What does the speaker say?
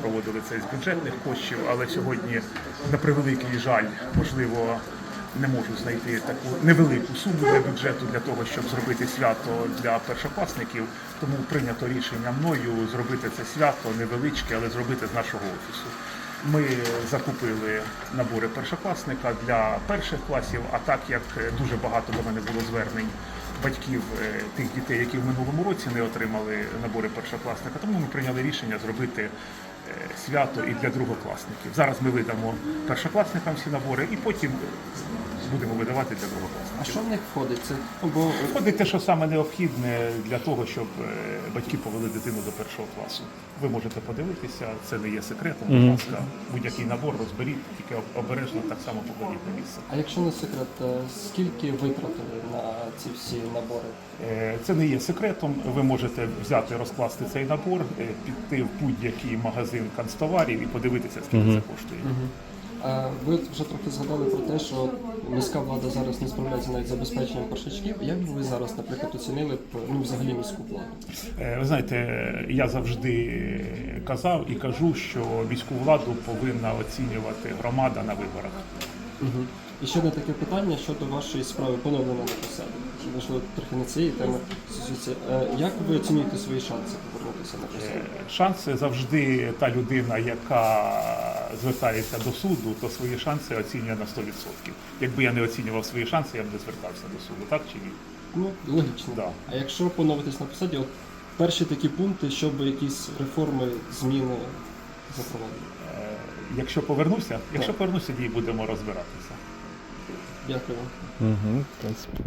проводили це з бюджетних коштів, але сьогодні, на превеликий жаль, можливо, не можу знайти таку невелику суму для бюджету для того, щоб зробити свято для першокласників. Тому прийнято рішення мною зробити це свято невеличке, але зробити з нашого офісу. Ми закупили набори першокласника для перших класів, а так як дуже багато до мене було звернень батьків е, тих дітей, які в минулому році не отримали набори першокласника, тому ми прийняли рішення зробити свято і для другокласників. Зараз ми видамо першокласникам всі набори і потім будемо видавати для А що в них входить? Це бо Входить те, що саме необхідне для того, щоб е, батьки повели дитину до першого класу. Ви можете подивитися, це не є секретом. Будь ласка, будь-який набор розберіть, тільки обережно так само покладіть на місце. а якщо не секрет, е, скільки витратили на ці всі набори? Е, Це не є секретом. Ви можете взяти, розкласти цей набор, е, піти в будь-який магазин канцтоварів і подивитися, скільки це коштує. А ви вже трохи згадали про те, що міська влада зараз не справляється навіть з забезпеченням першачків. Як би ви зараз, наприклад, оцінили б ну взагалі міську владу? Е, Ви знаєте, я завжди казав і кажу, що міську владу повинна оцінювати громада на виборах. Угу. І ще одне таке питання щодо вашої справи поновлення на посаді. Можливо, трохи не цієї теми стосується. Е, Як ви оцінюєте свої шанси повернутися на посаду? Е, Шанси завжди та людина, яка звертається до суду, то свої шанси оцінює на 100%. Якби я не оцінював свої шанси, я б не звертався до суду, так чи ні? Ну, логічно. Да. А якщо поновитись на посаді, от перші такі пункти, щоб якісь реформи, зміни Якщо повернуся, якщо повернуся, тоді будемо розбиратися. Дякую. Угу, в принципі.